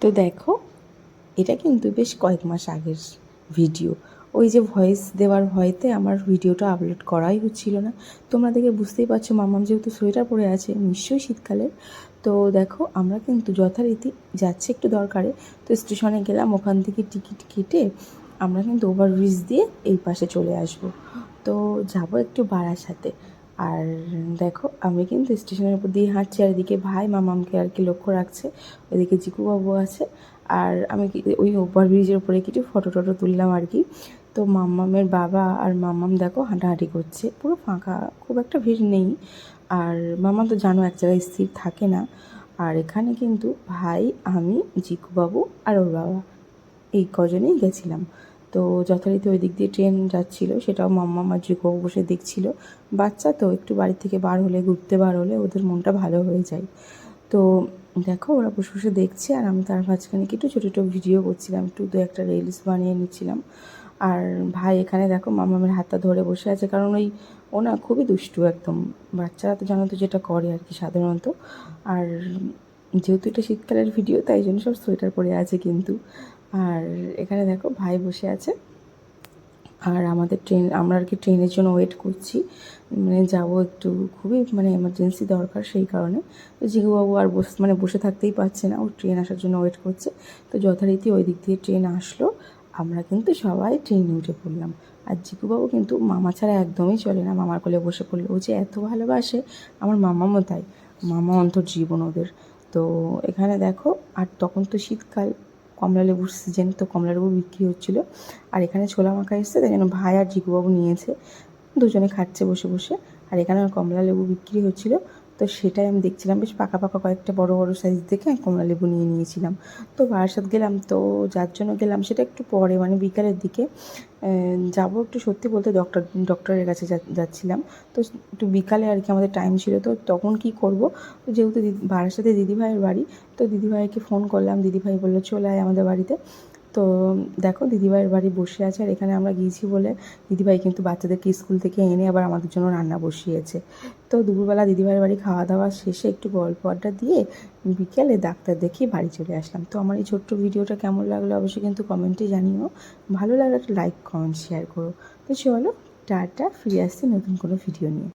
তো দেখো, এটা কিন্তু বেশ কয়েক মাস আগের ভিডিও। ওই যে ভয়েস দেওয়ার ভয়তে আমার ভিডিওটা আপলোড করাই হচ্ছিল না। তোমরা দেখে বুঝতেই পারছ, মামাম যেহেতু সোয়েটার পরে আছে, নিশ্চয়ই শীতকালের। তো দেখো, আমরা কিন্তু যথারীতি যাচ্ছে একটু দরকারে। তো স্টেশনে গেলাম, ওখান থেকে টিকিট কেটে আমরা কিন্তু ওভারব্রিজ দিয়ে এই পাশে চলে আসব। তো যাব একটু বারাসাতে। আর দেখো, আমি কিন্তু স্টেশনের উপর দিয়ে হাঁটছি, আর এদিকে ভাই মামামকে আর কি লক্ষ্য রাখছে, ওইদিকে জিকুবাবু আছে, আর আমি ওই ওভারব্রিজের উপরে কিছু ফটো টটো তুললাম আর কি। তো মাম্মামের বাবা আর মাম্মাম দেখো হাঁটাহাঁটি করছে, পুরো ফাঁকা, খুব একটা ভিড় নেই। আর মাম্মাম তো জানো এক জায়গায় স্থির থাকে না, আর এখানে কিন্তু ভাই, আমি, জিকুবাবু আর ওর বাবা, এই কজনেই গেছিলাম। তো যথারীতি ওই দিক দিয়ে ট্রেন যাচ্ছিল, সেটাও মাম্মা আমার জিকুবাবু বসে দেখছিল। বাচ্চা তো একটু বাড়ি থেকে বার হলে, ঘুরতে বার হলে ওদের মনটা ভালো হয়ে যায়। তো দেখো ওরা বসে বসে দেখছে আর আমি তার মাঝখানে একটু ছোটো ছোটো ভিডিও করছিলাম, একটু দু একটা রিলস বানিয়ে নিচ্ছিলাম। আর ভাই এখানে দেখো মামামের হাতটা ধরে বসে আছে, কারণ ওই, ও না খুবই দুষ্টু একদম। বাচ্চারা তো জানো তো যেটা করে আর কি সাধারণত। আর যেহেতু এটা শীতকালের ভিডিও, তাই জন্য সব সোয়েটার পরে আছে কিন্তু। আর এখানে দেখো ভাই বসে আছে। আর আমাদের ট্রেন আমরা আর কি ট্রেনের জন্য ওয়েট করছি। মানে যাব একটু, খুবই মানে এমার্জেন্সি দরকার সেই কারণে। তো জিগুবাবু আর বস মানে বসে থাকতেই পারছে না, ও ট্রেন আসার জন্য ওয়েট করছে। তো যথারীতি ওই দিক দিয়ে ট্রেন আসলো। আমরা কিন্তু সবাই ট্রেনে উঠে পড়লাম। আর জিকুবাবু কিন্তু মামা ছাড়া একদমই চলে না। মামার কোলে বসে পড়ল। ও যে এত ভালোবাসে, আমার মামামও তাই। মামা অন্তর জীবন ওদের। তো এখানে দেখো, আর তখন তো শীতকাল। কমলা লেবুর সিজন তো কমলা লেবু বিক্রি হচ্ছিল। আর এখানে ছোলা মাখা এসছে, তাই জন্য ভাই আর জিকুবাবু নিয়েছে। দুজনে খাচ্ছে বসে বসে। আর এখানে কমলা লেবু বিক্রি হচ্ছিল তো সেটাই আমি দেখছিলাম। বেশ পাকা পাকা কয়েকটা বড় বড় সাইজ দেখে কমলা লেবু নিয়ে নিয়েছিলাম। তো বারাসাত গেলাম, তো যার জন্য গেলাম সেটা একটু পরে মানে বিকালের দিকে। যাব একটু সত্যি বলতে ডক্টর ডক্টরের কাছে যাচ্ছিলাম। তো একটু বিকালে আর কি আমাদের টাইম ছিল, তো তখন কি করব? যেহেতু দিদি বারাসাতে দিদিভাইয়ের বাড়ি, তো দিদিভাইকে ফোন করলাম। দিদিভাই বলল, চলে আয় আমাদের বাড়িতে। তো দেখো দিদিভাইয়ের বাড়ি বসে আছে আর এখানে আমরা গিয়েছি বলে দিদিভাই কিন্তু বাচ্চাদেরকে স্কুল থেকে এনে আবার আমাদের জন্য রান্না বসিয়েছে। তো দুপুরবেলা দিদিভাইয়ের বাড়ি খাওয়া দাওয়া শেষে একটু গল্প আড্ডা দিয়ে বিকেলে ডাক্তার দেখিয়ে বাড়ি চলে আসলাম। তো আমার এই ছোট্ট ভিডিওটা কেমন লাগল অবশ্যই কিন্তু কমেন্টে জানিও। ভালো লাগলে একটা লাইক, কমেন্ট, শেয়ার করো। তো চলো, টাটা, ফিরে আসছি নতুন কোনো ভিডিও নিয়ে।